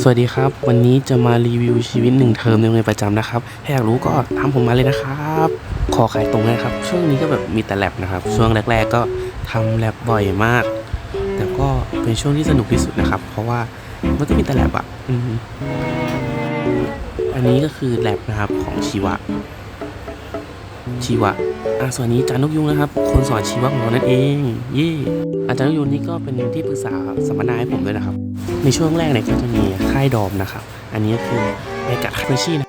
สวัสดีครับ วันนี้จะมารีวิวชีวิตหนึ่งเทอมในโรงเรียนประจำนะครับถ้าอยากรู้ก็ตามผมมาเลยนะครับ ขอขายตรงเลยครับ ช่วงนี้ก็แบบมีแต่แลบนะครับ ช่วงแรก ๆ ก็ทำแลบบ่อยมาก แต่ก็เป็นช่วงที่สนุกที่สุดนะครับ เพราะว่ามันก็มีแต่แลบอะอันนี้ก็คือแลบนะครับของชีวะ ชีวะอะส่วนนี้อาจารย์นกยุงนะครับ คนสอนชีวะของเรานั่นเอง เย่อาจารย์นกยุงนี่ก็เป็นที่ปรึกษาสัมมนาให้ผมด้วยนะครับ ในช่วงแรกเนี่ยก็จะมีค่ายดอมนะครับ อันนี้ก็คือบรรยากาศคาเฟ่ชีนะ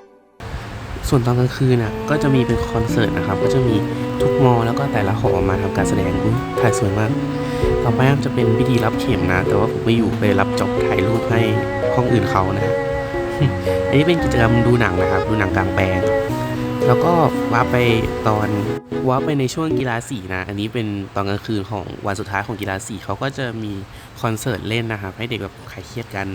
ส่วนตอนกลางคืนน่ะก็จะมีเป็นคอนเสิร์ตนะครับ ก็จะมีทุกมอแล้วก็แต่ละหอมาทำการแสดงอุ๊ยถ่ายสวยมาก ต่อไปจะเป็นพิธีรับเข็มนะ แต่ว่าผมไม่อยู่ไปรับจอบถ่ายรูปให้ห้องอื่นเขานะฮะอันนี้เป็นกิจกรรมดูหนังนะครับ ดูหนังกลางแปลง แล้วก็ว้าไปตอนว้าไปในช่วงกีฬาสีนะ อันนี้เป็นตอนกลางคืนของวันสุดท้ายของกีฬาสีเขาก็จะมีคอนเสิร์ตเล่นนะครับ ให้เด็กแบบคลายเครียดกัน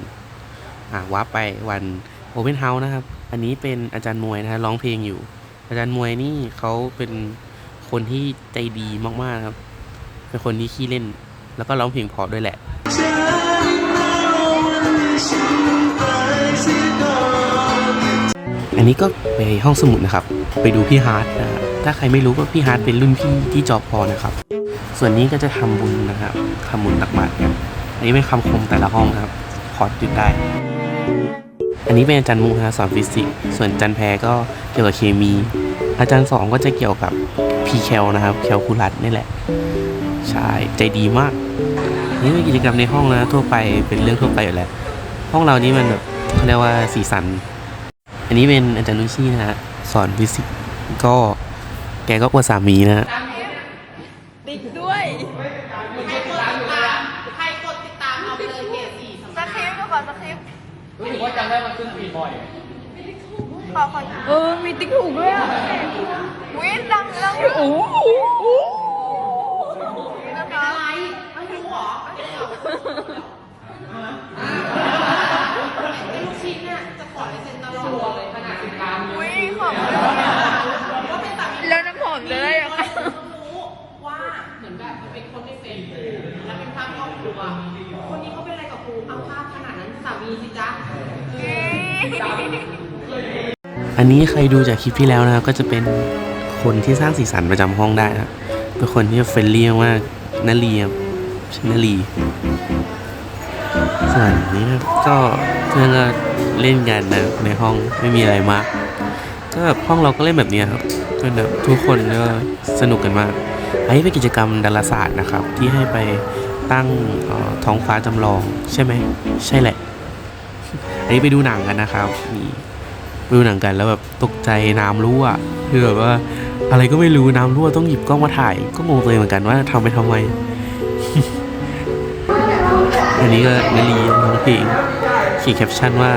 อ่าว้าไปวันโอเพนเฮาส์นะครับ อันนี้เป็นอาจารย์มวยนะฮะร้องเพลงอยู่ อาจารย์มวยนี่เขาเป็นคนที่ใจดีมากๆครับ เป็นคนที่ขี้เล่น แล้วก็ร้องเพลงเพราะด้วยแหละ อันนี้ก็ไปห้องสมุดนะครับ ไปดูพี่ฮาร์ดนะถ้าใครไม่รู้ก็พี่ฮาร์ดเป็นรุ่นพี่ที่จอพอนะครับ ส่วนนี้ก็จะทำบุญนะครับทำบุญตักบาตรกันอันนี้เป็นคำคมแต่ละห้องครับพอร์ตจุดได้ อันนี้เป็นอาจารย์มุกนะสอนฟิสิกส์ส่วนอาจารย์แพรก็เกี่ยวกับเคมี อาจารย์สองก็จะเกี่ยวกับพีแคลนะครับแคลคูลัสนี่แหละใช่ใจดีมาก นี่เป็นกิจกรรมในห้องนะทั่วไปเป็นเรื่องทั่วไปอยู่แล้วห้องเรานี่มันแบบเขาเรียกว่าสีสัน อันนี้เป็นอาจารย์นุชชี่นะฮะสอนฟิสิกส์ก็แกก็กลัวสามีนะฮะติดด้วยใครกดติดตามเอาไปเลยเกรดสี่สำสคริปต์ขอสคริปต์รู้สึกว่าจำได้มันขึ้นฟีดบ่อยขอขอเออ มีติ๊กถูกด้วยอะวินดังดังโอ้โหนะคะ อะไรไม่รู้หรอไอ้ลูกชิ้นเนี่ยจะขอลายเซ็นตลอดเลยขนาดติดตาม วิขอบคุณแล้วน้ำหอมจะได้ยังไง รู้ว่าเหมือนแบบมันเป็นคนในเฟซบุ๊กแล้วเป็นภาพครอบครัวคนนี้เขาเป็นอะไรกับครูเอาภาพขนาดนั้นสา มีสิจ๊ะอันนี้ใครดูจากคลิปที่แล้วนะครับ ก็จะเป็นคนที่สร้างสีสันประจำห้องได้นะครับเป็นคนที่เฟรนลี่มากๆนาลีครับชนาลีส่วนนี้ครับก็เพื่อนก็เล่นกันนะในห้องไม่มีอะไรมาก ก็แบบห้องเราก็เล่นแบบนี้ครับจนแบบทุกคนก็สนุกกันมากอันนี้เป็นกิจกรรมดาราศาสตร์นะครับ ที่ให้ไปตั้งท้องฟ้าจำลองใช่ไหมใช่แหละ อันนี้ไปดูหนังกันนะครับนี่ไปดูหนังกันแล้วแบบตกใจน้ำรั่วคือแบบว่าอะไรก็ไม่รู้น้ำรั่วต้องหยิบกล้องมาถ่าย ก็งงตัวเองเหมือนกันว่าทำไปทำไม อันนี้ก็นาลีร้องเพลงเขียนแคปชั่นว่า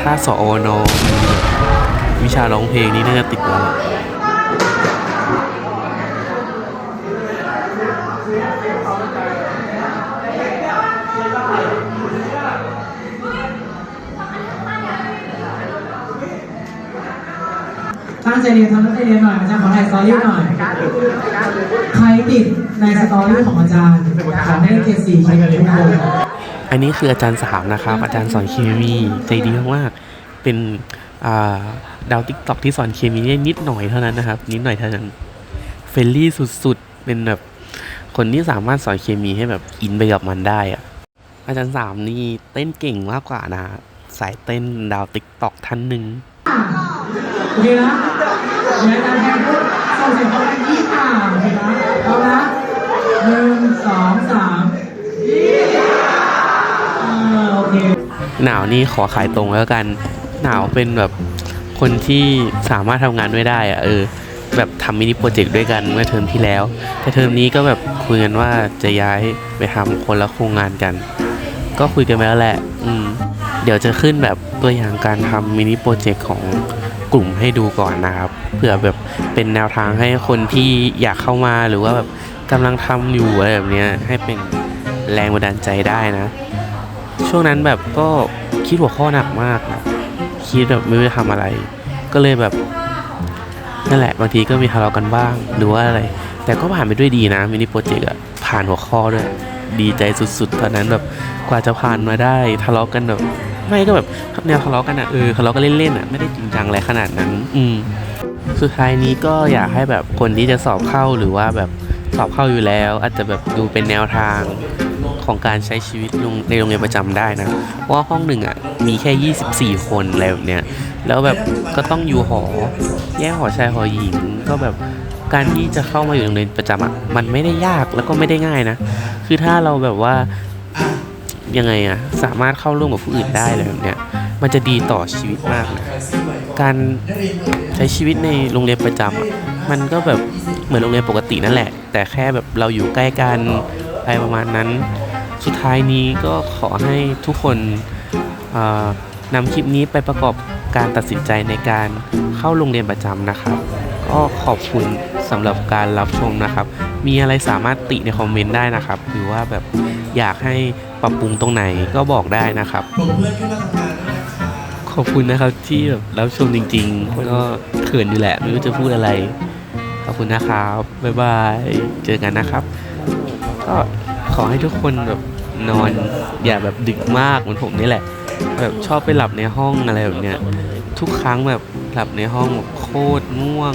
ถ้าสอวนมีแบบวิชาร้องเพลงนี้น่าจะติดแล้ว ตั้งใจเรียนทำตั้งใจเรียนหน่อยอาจารย์ขอถ่ายสตอรี่หน่อย ใครติดในสตอรี่ของอาจารย์ขอให้เกรดสี่ใครกันทุกคนอันนี้คืออาจารย์สามนะครับ อาจารย์สอนเคมีใจดีมากๆเป็นาดาวติ๊กต็อกที่สอนเคมีได้นิดหน่อยเท่านั้นนะครับ นิดหน่อยเท่านั้นเฟรนลี่สุดๆ เป็นแบบคนที่สามารถสอนเคมีให้แบบอินไปกับมันได้อะอาจารย์สามนี่เต้นเก่งมากกว่านะ สายเต้นดาวติ๊กต็อกท่านหนึ่ง โอเคนะเดี๋ยวอาจารย์แทนพูดส่งเสียงเขาเป็นยี่อ่าโอเคนะเอานะหนึ่งสองสามยี่อ่าโอเคหนาวนี่ขอขายตรงแล้วกัน หนาวเป็นแบบคนที่สามารถทำงานด้วยได้อะเออ แบบทำมินิโปรเจกต์ด้วยกันเมื่อเทอมที่แล้ว แต่เทอมนี้ก็แบบคุยกันว่าจะย้ายไปทำคนละโครงงานกัน ก็คุยกันไปแล้วแหละ อืม เดี๋ยวจะขึ้นแบบตัวอย่างการทำมินิโปรเจกต์ของ กลุ่มให้ดูก่อนนะครับเผื่อแบบเป็นแนวทางให้คนที่อยากเข้ามาหรือว่าแบบกำลังทำอยู่อะไรแบบนี้ให้เป็นแรงบันดาลใจได้นะ ช่วงนั้นแบบก็คิดหัวข้อหนักมากนะคิดแบบไม่รู้จะทำอะไร ก็เลยแบบนั่นแหละบางทีก็มีทะเลาะกันบ้างหรือว่าอะไร แต่ก็ผ่านไปด้วยดีนะมินิโปรเจกต์อะผ่านหัวข้อด้วย ดีใจสุดๆ ตอนนั้นแบบกว่าจะผ่านมาได้ทะเลาะกันแบบ ไม่ก็แบบแนวทะเลาะกันอะเออทะเลาะกันเล่นๆอะไม่ได้จริงจังอะไรขนาดนั้น อืมสุดท้ายนี้ก็อยากให้แบบคนที่จะสอบเข้าหรือว่าแบบสอบเข้าอยู่แล้ว อาจจะแบบดูเป็นแนวทางของการใช้ชีวิตในโรงเรียนประจำได้นะเพราะว่าห้องหนึ่งอะมีแค่ 24 คนอะไรแบบเนี้ยแล้วแบบก็ต้องอยู่หอ แยกหอชายหอหญิงก็แบบการที่จะเข้ามาอยู่โรงเรียนประจำอะมันไม่ได้ยากแล้วก็ไม่ได้ง่ายนะ คือถ้าเราแบบว่า ยังไงอะสามารถเข้าร่วมกับผู้อื่นได้เลยแบบเนี้ยมันจะดีต่อชีวิตมากนะการใช้ชีวิตในโรงเรียนประจำอะมันก็แบบเหมือนโรงเรียนปกตินั่นแหละ แต่แค่แบบเราอยู่ใกล้กันอะไรประมาณนั้น สุดท้ายนี้ก็ขอให้ทุกคนนำคลิปนี้ไปประกอบการตัดสินใจในการเข้าโรงเรียนประจำนะครับ ก็ขอบคุณสำหรับการรับชมนะครับ มีอะไรสามารถติในคอมเมนต์ได้นะครับ หรือว่าแบบ อยากให้ปรับปรุงตรงไหนก็บอกได้นะครับขอบคุณนะครับที่แบบรับชมจริงๆก็เขินอยู่แหละไม่รู้จะพูดอะไร ขอบคุณนะครับ บ๊ายบาย เจอกันนะครับ ก็ขอให้ทุกคนแบบนอนอย่าแบบดึกมากเหมือนผมนี่แหละ แบบชอบไปหลับในห้องอะไรแบบเนี้ยทุกครั้งแบบหลับในห้องแบบโคตรง่วง